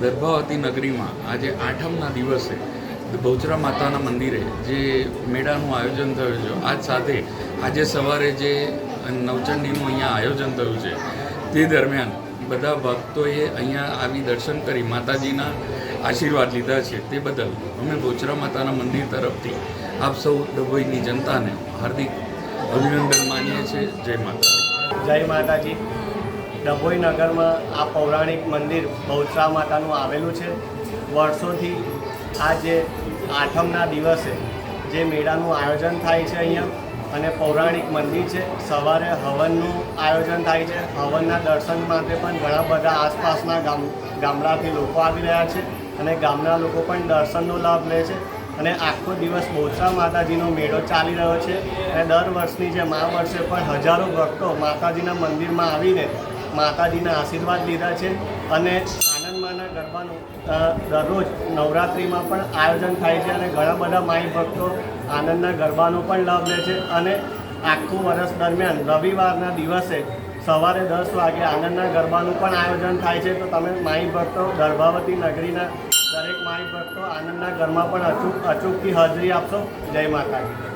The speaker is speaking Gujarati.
દર્ભાવતી નગરીમાં આજે આઠમના દિવસે બહુચરા માતાના મંદિરે જે મેળાનું આયોજન થયું છે, આજ સાથે આજે સવારે જે નવચંડીનું અહીંયા આયોજન થયું છે, તે દરમિયાન બધા ભક્તોએ અહીંયા આવી દર્શન કરી માતાજીના આશીર્વાદ લીધા છે, તે બદલ અમે બહુચરા માતાના મંદિર તરફથી આપ સૌ ડભોઈની જનતાને હાર્દિક અભિનંદન માનીએ છીએ. જય માતા જય માતાજી. ડભોઈ નગરમાં આ પૌરાણિક મંદિર બહુચરા માતાનું આવેલું છે. વર્ષોથી આ જે આઠમના દિવસે જે મેળાનું આયોજન થાય છે અહીંયા અને પૌરાણિક મંદિર છે, સવારે હવનનું આયોજન થાય છે. હવનના દર્શન માટે પણ ઘણા બધા આસપાસના ગામ, ગામડાથી લોકો આવી રહ્યા છે અને ગામના લોકો પણ દર્શનનો લાભ લે છે અને આખો દિવસ બોચરા માતાજીનો મેળો ચાલી રહ્યો છે અને દર વર્ષની જેમ આ વર્ષે પણ હજારો ભક્તો માતાજીના મંદિરમાં આવીને માતાજીના આશીર્વાદ લીધા છે અને આનંદમાના ગરબાનું દરરોજ નવરાત્રિમાં પણ આયોજન થાય છે અને ઘણા બધા માઈ ભક્તો આનંદના ગરબાનો પણ લાભ લે છે અને આખું વર્ષ દરમિયાન રવિવારના દિવસે સવારે દસ વાગે આનંદના ગરબાનું પણ આયોજન થાય છે. તો તમે માઈ ભક્તો, ગર્ભાવતી નગરીના દરેક માઈ ભક્તો આનંદના ઘરમાં પણ અચૂક, અચૂકથી હાજરી આપશો. જય માતાજી.